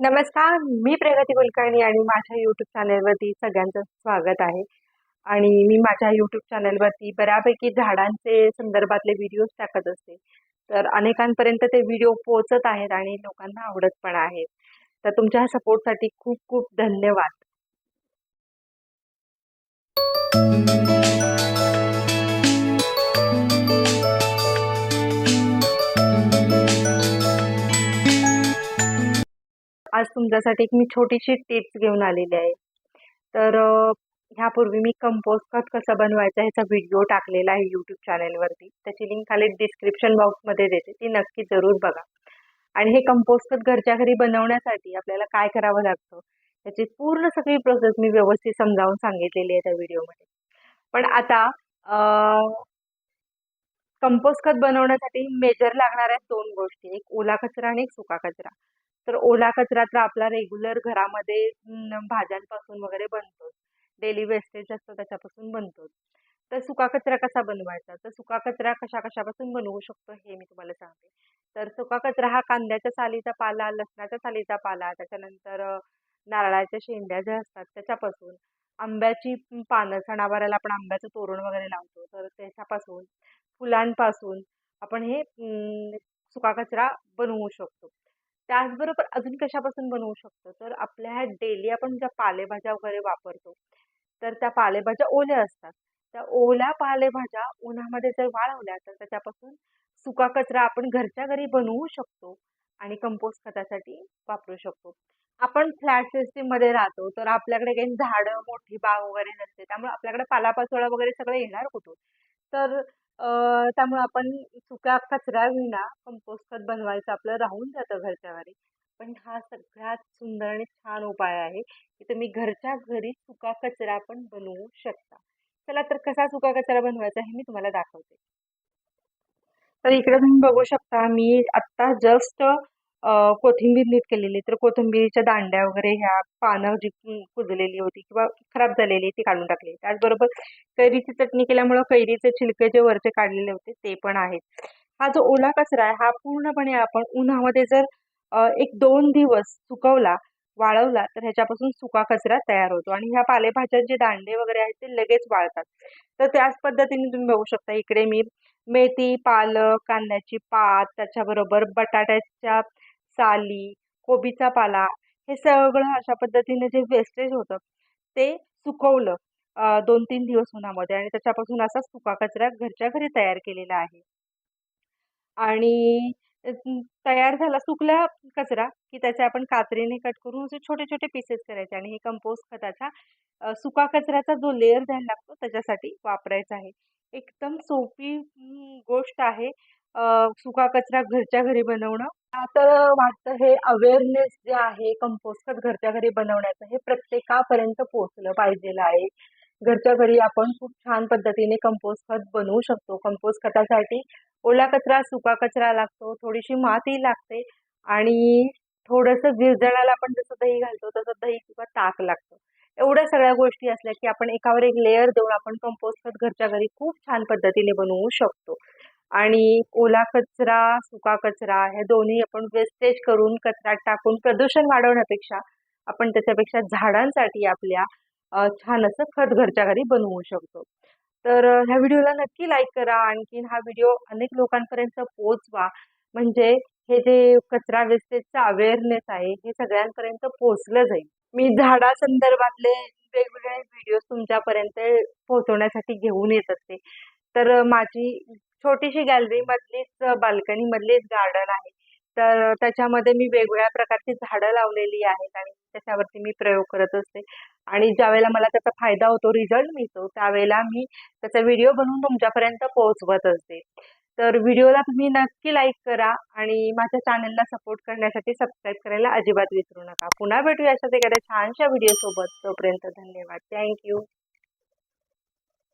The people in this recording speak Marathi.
नमस्कार मी प्रगती कुलकर्णी आणि माझ्या यूट्यूब चॅनलवरती सगळ्यांचं स्वागत आहे. आणि मी माझ्या यूट्यूब चॅनलवरती बऱ्यापैकी झाडांचे संदर्भातले व्हिडिओज टाकत असते. तर अनेकांपर्यंत ते व्हिडिओ पोहोचत आहेत आणि लोकांना आवडत पण आहेत. तर तुमच्या सपोर्टसाठी खूप खूप धन्यवाद. आज तुमच्यासाठी एक मी छोटीशी टिप्स घेऊन आलेली आहे. तर ह्यापूर्वी मी कंपोस्ट खत कसं बनवायचं ह्याचा व्हिडिओ टाकलेला आहे यूट्यूब चॅनलवरती त्याची लिंक खाली डिस्क्रिप्शन बॉक्समध्ये देते. ती नक्की जरूर बघा. आणि हे कंपोस्ट खत घरच्या घरी बनवण्यासाठी आपल्याला काय करावं लागतं त्याची पूर्ण सगळी प्रोसेस मी व्यवस्थित समजावून सांगितलेली आहे त्या व्हिडिओमध्ये पण आता कंपोस्ट खत बनवण्यासाठी मेजर लागणाऱ्या दोन गोष्टी. एक ओला कचरा आणि एक सुका कचरा. तर ओला कचरा तर आपला रेग्युलर घरामध्ये भाज्यांपासून वगैरे बनतो डेली वेस्टेज असतं त्याच्यापासून बनतो तर सुका कचरा कसा बनवायचा? तर सुका कचरा कशा कशापासून बनवू शकतो हे मी तुम्हाला सांगते. तर सुका कचरा हा कांद्याच्या सालीचा पाला लसणाच्या सालीचा पाला त्याच्यानंतर नारळाच्या शेंड्या ज्या असतात त्याच्यापासून आंब्याची पानं सणावाराला आपण आंब्याचं तोरण वगैरे लावतो. तर त्याच्यापासून फुलांपासून आपण हे सुका कचरा बनवू शकतो. त्याचबरोबर अजून कशापासून बनवू शकतो? तर आपल्या ह्या डेली आपण ज्या पालेभाज्या वगैरे वापरतो तर त्या पालेभाज्या ओल्या असतात. त्या ओल्या पालेभाज्या उन्हामध्ये जर वाळवल्या तर त्याच्यापासून सुका कचरा आपण घरच्या घरी बनवू शकतो आणि कंपोस्ट खतासाठी वापरू शकतो. आपण फ्लॅट सिस्टीममध्ये राहतो तर आपल्याकडे काही झाडं मोठी बाग वगैरे नसते त्यामुळे आपल्याकडे पालापाचोळा वगैरे सगळं येणार कुठून? तर त्यामुळे आपण सुक्या विना कंपोस्ट खत बनवायचं आपलं राहून जातं घरच्या घरी पण हा सगळ्यात सुंदर आणि छान उपाय आहे की तुम्ही घरच्या घरी सुका कचरा पण बनवू शकता. चला तर कसा सुका कचरा बनवायचा हे मी तुम्हाला दाखवते. तर इकडे तुम्ही बघू शकता मी आत्ता जस्ट कोथिंबीर नीट केलेली तर कोथिंबीरच्या दांड्या वगैरे ह्या पानं जी कुजलेली होती किंवा खराब झालेली ती काढून टाकली. त्याचबरोबर कैरीची चटणी केल्यामुळं कैरीचे छिलके जे वरचे काढलेले होते ते पण आहेत. हा जो ओला कचरा आहे हा पूर्णपणे आपण उन्हामध्ये जर एक दोन दिवस सुकवला वाळवला तर ह्याच्यापासून सुका कचरा तयार होतो. आणि ह्या पालेभाज्यांचे दांडे वगैरे आहेत ते लगेच वाळतात. तर त्याच पद्धतीने तुम्ही बघू शकता इकडे मी मेथी पालक कांद्याची पात त्याच्याबरोबर बटाट्याच्या साली कोबीचा पाला हे सगळं अशा पद्धतीने जे वेस्टेज होतं ते सुकवलं दोन तीन दिवस उन्हामध्ये आणि त्याच्यापासून असा सुका कचरा घरच्या घरी तयार केलेला आहे. आणि तयार झाला सुकला कचरा की त्याचे आपण कात्रीने कट करून असे छोटे छोटे पीसेस करायचे आणि हे कंपोस्ट खताचा सुका कचऱ्याचा जो लेअर द्यायला लागतो त्याच्यासाठी वापरायचा आहे. एकदम सोपी गोष्ट आहे सुका कचरा घरच्या घरी बनवणं. मला तर वाटतं हे अवेअरनेस जे आहे कंपोस्ट खत घरच्या घरी बनवण्याचं हे प्रत्येकापर्यंत पोहोचलं पाहिजेलं आहे. घरच्या घरी आपण खूप छान पद्धतीने कंपोस्ट खत बनवू शकतो. कंपोस्ट खतासाठी ओला कचरा सुका कचरा लागतो थोडीशी माती लागते आणि थोडंसं गिरजळाला आपण जसं दही घालतो तसं दही किंवा ताक लागतं. एवढ्या सगळ्या गोष्टी असल्या की आपण एकावर एक लेअर देऊन आपण कंपोस्ट खत घरच्या घरी खूप छान पद्धतीने बनवू शकतो. आणि ओला कचरा सुका कचरा हे दोन्ही आपण वेस्टेज करून कचऱ्यात टाकून प्रदूषण वाढवण्यापेक्षा आपण त्याच्यापेक्षा झाडांसाठी आपल्या छान असं खत घरच्या घरी बनवू शकतो. तर ह्या व्हिडिओला नक्की लाईक करा. आणखीन हा व्हिडिओ अनेक लोकांपर्यंत पोहोचवा. म्हणजे हे जे कचरा वेस्टेजचा अवेअरनेस आहे हे सगळ्यांपर्यंत पोहोचलं जाईल. मी झाडासंदर्भातले वेगवेगळे व्हिडिओ तुमच्यापर्यंत पोहोचवण्यासाठी घेऊन येत असते. तर माझी छोटीशी गॅलरी मधलीच बाल्कनी मधलीच गार्डन आहे. तर त्याच्यामध्ये मी वेगवेगळ्या प्रकारची झाडं लावलेली आहेत आणि त्याच्यावरती मी प्रयोग करत असते. आणि ज्यावेळेला मला त्याचा फायदा होतो रिझल्ट मिळतो त्यावेळेला मी त्याचा व्हिडिओ बनवून तुमच्यापर्यंत पोहोचवत असते. तर व्हिडिओला तुम्ही नक्की लाईक करा आणि माझ्या चॅनलला सपोर्ट करण्यासाठी सबस्क्राईब करायला अजिबात विसरू नका. पुन्हा भेटूया अशाच एखाद्या छानशा व्हिडिओसोबत तोपर्यंत धन्यवाद. थँक्यू